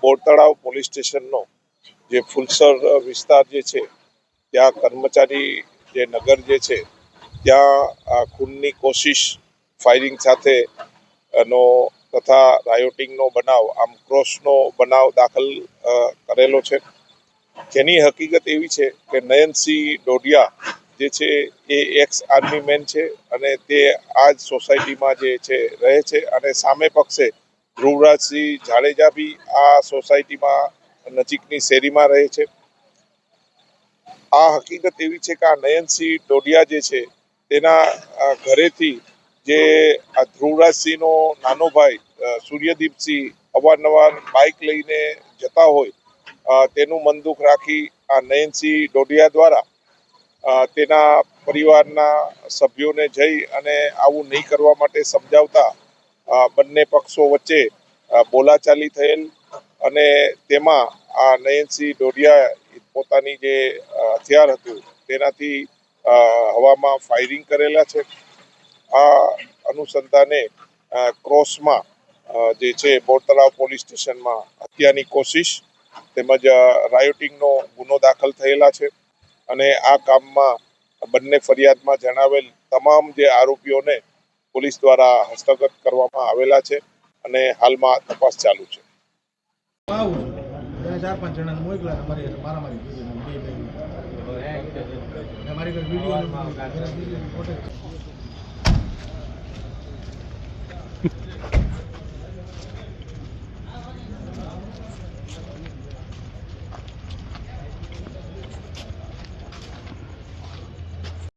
Bortalav police સ્ટેશનનો જે ફુલસર વિસ્તાર જે છે, ત્યાં કર્મચારી જે નગર જે છે, ત્યાં ખૂનની કોશિશ ફાયરિંગ સાથે નો તથા રાયોટિંગનો બનાવ, આમ ક્રોસનો બનાવ દાખલ કરેલો છે. જેની હકીકત એવી છે કે નયનસિંહ ડોડિયા જે છે, એ એક્સ આર્મી મેન છે અને તે આ જ સોસાયટીમાં જે છે, રહે છે અને સામે પક્ષે ધ્રુવરાજસિંહ જાડેજા બી આ સોસાયટીમાં નજીકની શેરીમાં રહે છે. આ હકીકત એવી છે કે આ નયનસિંહ ડોડિયા જે છે, તેના ઘરેથી જે આ ધ્રુવરાજસિંહનો નાનો ભાઈ સૂર્યદીપસિંહ અવારનવાર બાઇક લઈને જતા હોય તેનું મન દુઃખ રાખી આ નયનસિંહ ડોડિયા દ્વારા તેના પરિવારના સભ્યોને જઈ અને આવું નહીં કરવા માટે સમજાવતા બંને પક્ષો વચ્ચે બોલાચાલી થયેલ અને તેમાં આ નયનસિંહ ડોડિયા પોતાની જે હથિયાર હતું, તેનાથી હવામાં ફાયરિંગ કરેલા છે. આ અનુસંધાને ક્રોસમાં જે છે, બોરતળાવ પોલીસ સ્ટેશનમાં હત્યાની કોશિશ તેમજ રાયોટિંગનો ગુનો દાખલ થયેલા છે. અને આ કામમાં બંને ફરિયાદમાં જણાવેલ તમામ જે આરોપીઓને પોલીસ દ્વારા હસ્તગત કરવામાં આવેલા છે અને હાલમાં તપાસ ચાલુ છે મારી